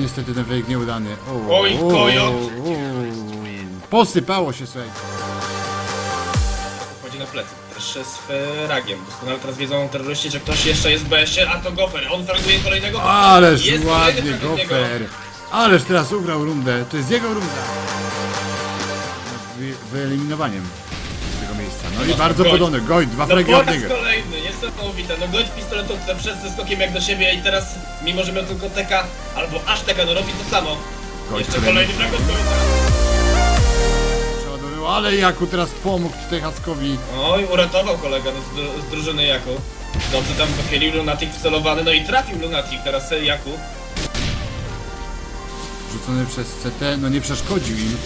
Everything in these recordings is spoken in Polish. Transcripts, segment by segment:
niestety ten fake nieudany. O, Oj, o, kojot. o, o. Posypało się, słuchaj. Wchodzi na plecy. Też z fragiem. Doskonale teraz wiedzą terroryści, że ktoś jeszcze jest w BS-ie, a to Gofer. On fraguje kolejnego. Ależ Jest ładnie, kolejny frag od niego. gofer. Ależ teraz ugrał rundę. To jest jego runda. Wy, wyeliminowaniem. No i No, bardzo podobny. Gość, dwa No fragi po od raz niego. kolejny, niesamowite. No gość pistoletówce przed ze skokiem jak do siebie i teraz, mimo że miał tylko TK albo aż TK, no robi to samo. Gość Jeszcze kolejny. kolejny frag od Gońca. Przeładowywał, ale Jaku teraz pomógł tutaj Hackowi. Oj, uratował kolega no, z, dru- z drużyny Jaku. Dobrze tam wychylił Lunatic wcelowany, no i trafił Lunatic, teraz Jaku. Rzucony przez CT, no nie przeszkodził im.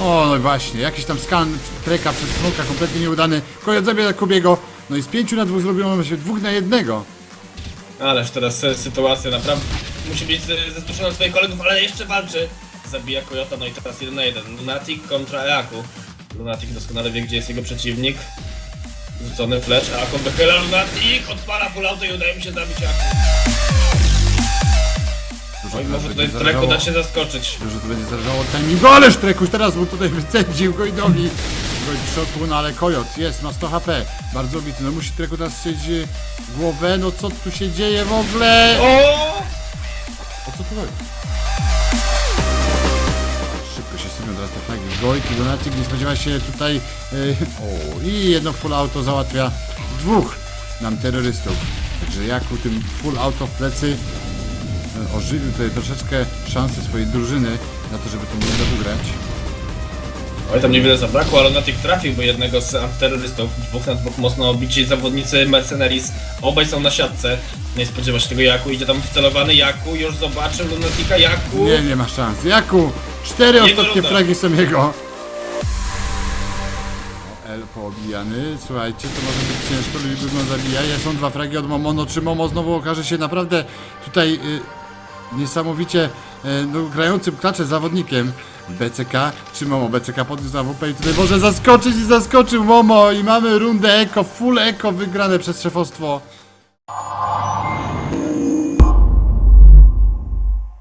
O, no właśnie, jakiś tam skan treka przez smoka, kompletnie nieudany. Kojot zabiera Kubiego. No i z pięciu na dwóch zrobiono się dwóch na jednego. Ależ teraz e, sytuacja naprawdę musi być zestuszona swoich kolegów, ale jeszcze walczy. Zabija Kojota, no i teraz jeden na jeden. Lunatic kontra Jaku. Lunatic doskonale wie, gdzie jest jego przeciwnik. Rzucony flash, Akon wychyla Lunatic, odpala full auto i udaje mi się zabić Jaku. Dużo Oj, może tutaj Treku zależało- da się zaskoczyć. Dużo to będzie zależało od timingu, ależ Trekuś teraz mu tutaj wycedził Gojdowi. Gojd w szoku, no ale Kojot jest, ma 100 HP. Bardzo obity, no musi Treku teraz strzelić e, głowę, no co tu się dzieje w ogóle? O! O co tu chodzi? Szybko się sypią teraz te flagi. Gojt i Donatik nie spodziewa się tutaj... Yy, o, i jedno full auto załatwia dwóch nam terrorystów. Także Jaku tym full auto w plecy ożywił tutaj troszeczkę szanse swojej drużyny na to, żeby tą rundę ugrać. Oj, tam niewiele zabrakło, ale Lunatic trafił, bo jednego z antyterrorystów, dwóch na dwóch mocno obici zawodnicy Mercenaries, obaj są na siatce. Nie spodziewa się tego Jaku, idzie tam wcelowany Jaku, już zobaczył Lunatica Jaku. Nie, nie ma szans. Jaku! Cztery Jego ostatnie runda. flagi są jego. L poobijany. Słuchajcie, to może być ciężko, Ludwik go zabija. Ja są dwa fragi od Momono. Czy Momo znowu okaże się naprawdę tutaj y, niesamowicie y, no, grającym klacze zawodnikiem BCK? Czy Momo BCK podniósł na WP i tutaj może zaskoczyć i zaskoczył Momo i mamy rundę eko, full eko wygrane przez szefostwo.